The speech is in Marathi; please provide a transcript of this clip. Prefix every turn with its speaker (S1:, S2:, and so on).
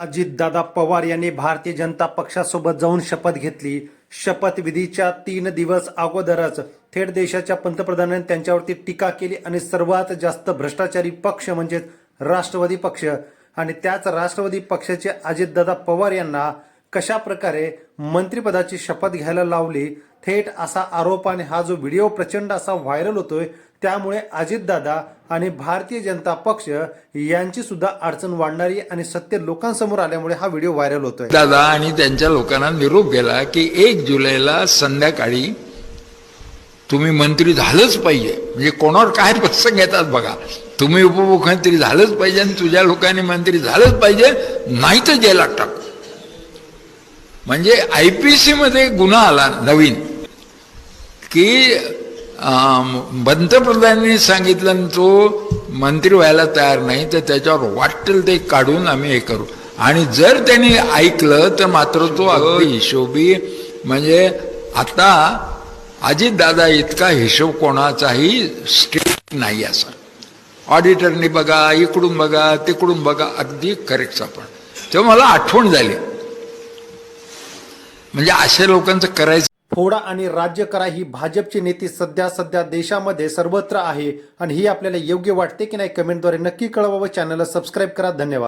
S1: अजितदादा पवार यांनी भारतीय जनता पक्षासोबत जाऊन शपथ घेतली. शपथविधीच्या तीन दिवस अगोदरच थेट देशाच्या पंतप्रधानांनी त्यांच्यावरती टीका केली आणि सर्वात जास्त भ्रष्टाचारी पक्ष म्हणजेच राष्ट्रवादी पक्ष आणि त्याच राष्ट्रवादी पक्षाचे अजितदादा पवार यांना कशा प्रकारे मंत्रिपदाची शपथ घ्यायला लावली थेट असा आरोप आणि हा जो व्हिडिओ प्रचंड असा व्हायरल होतोय त्यामुळे अजितदादा आणि भारतीय जनता पक्ष यांची सुद्धा अडचण वाढणारी आणि सत्य लोकांसमोर आल्यामुळे हा व्हिडिओ व्हायरल होतोय.
S2: दादा आणि त्यांच्या लोकांना निरोप गेला की एक जुलैला संध्याकाळी तुम्ही मंत्री झालंच पाहिजे. म्हणजे कोणावर काय प्रसंग येतात बघा. तुम्ही उपमुख्यमंत्री झालंच पाहिजे आणि तुझ्या लोकांनी मंत्री झालंच पाहिजे नाही तर जेलात टाक म्हणजे आय पी सीमध्ये गुन्हा आला नवीन की पंतप्रधानांनी सांगितलं तो मंत्री व्हायला तयार नाही तर त्याच्यावर वाटेल ते काढून आम्ही हे करू. आणि जर त्यांनी ऐकलं तर मात्र तो अगदी हिशोबी म्हणजे आता अजितदादा इतका हिशोब कोणाचाही स्ट्रिक्ट नाही असा. ऑडिटरनी बघा इकडून बघा तिकडून बघा अगदी करेक्ट सापड तेव्हा मला आठवण झाली. म्हणजे अशा लोकांचं करायचं
S1: फोडा आणि राज्य करा ही भाजपची नीती सध्या सध्या देशामध्ये सर्वत्र आहे. आणि ही आपल्याला योग्य वाटते की नाही कमेंटद्वारे नक्की कळवा व चॅनलला सबस्क्राईब करा. धन्यवाद.